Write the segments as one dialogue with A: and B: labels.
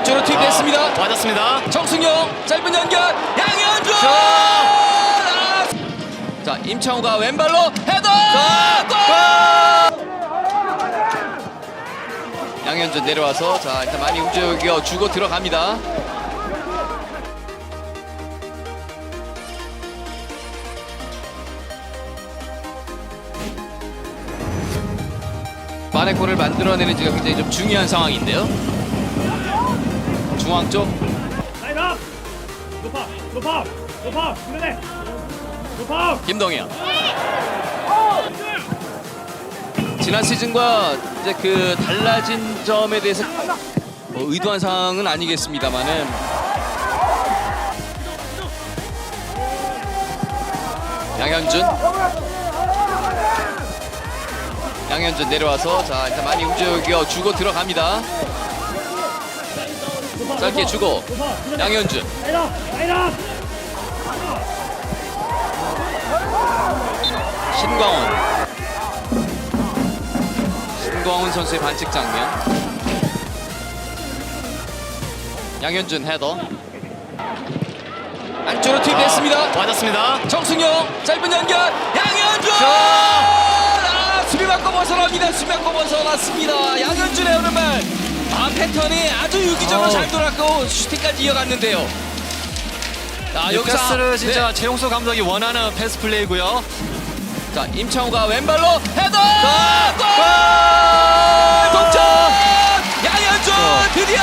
A: 안쪽으로 투입됐습니다.
B: 맞았습니다.
A: 정승용 짧은 연결 양현준
B: 자.
A: 아! 자 임창우가 왼발로 헤더 골! 양현준 내려와서 자 일단 많이 움직여 주고 들어갑니다 만의 골을 만들어내는 지가 굉장히 좀 중요한 상황인데요 중앙 쪽
C: 라인 업! 높아! 높아! 높아! 그러네! 높아!
A: 김동현. 지난 시즌과 이제 그 달라진 점에 대해서 뭐 의도한 상황은 아니겠습니다만은 양현준. 양현준 내려와서 자 일단 많이 움직여 주고 들어갑니다. 짧게 주고! 양현준. 신광훈 신광훈 선수의 반칙 장면 양현준 헤더 안쪽으로 투입됐습니다
B: 맞았습니다.
A: 정승용 짧은 연결 양현준
B: 자.
A: 아, 수비 맞고 벗어납니다 수비 맞고 벗어났습니다 양현준의 오른발 아 패턴이 아주 유기적으로
B: 어.
A: 잘 돌았고 슈팅까지 이어갔는데요 자 여기서
B: 뉴카스를 진짜
A: 네.
B: 최용수 감독이 원하는 패스 플레이고요.
A: 자 임창우가 왼발로 헤더 골!
B: 골!
A: 동점 양현준
B: 어.
A: 드디어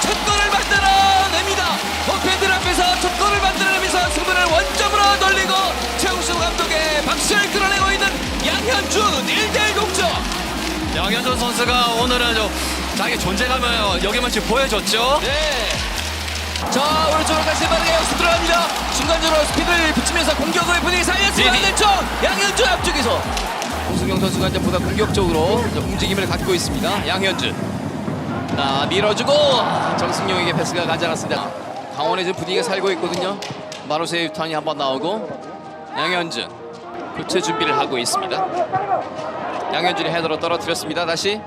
A: 첫 골을 만들어냅니다 홈팬들 앞에서 첫 골을 만들어내면서 승부를 원점으로 돌리고 최우수 감독의 박수를 끌어내고 있는 양현준 1대1 동점
B: 양현준 선수가 오늘은 좀 자기 존재감을 여기만치 보여줬죠.
A: 네. 자 오른쪽으로 다시 빠르게 역습 들어갑니다. 순간적으로 스피드를 붙이면서 공격을 분위기 살렸습니다
B: 네네.
A: 왼쪽 양현준 앞쪽에서. 홍승경 선수가 이제 보다 공격적으로 이제 움직임을 갖고 있습니다. 양현준 아 밀어주고 정승용에게 패스가 가지 않았습니다. 강원에 지금 분위기가 살고 있거든요. 마로세이 유탄이 한번 나오고 양현준 교체 준비를 하고 있습니다. 양현준이 헤더로 떨어뜨렸습니다. 다시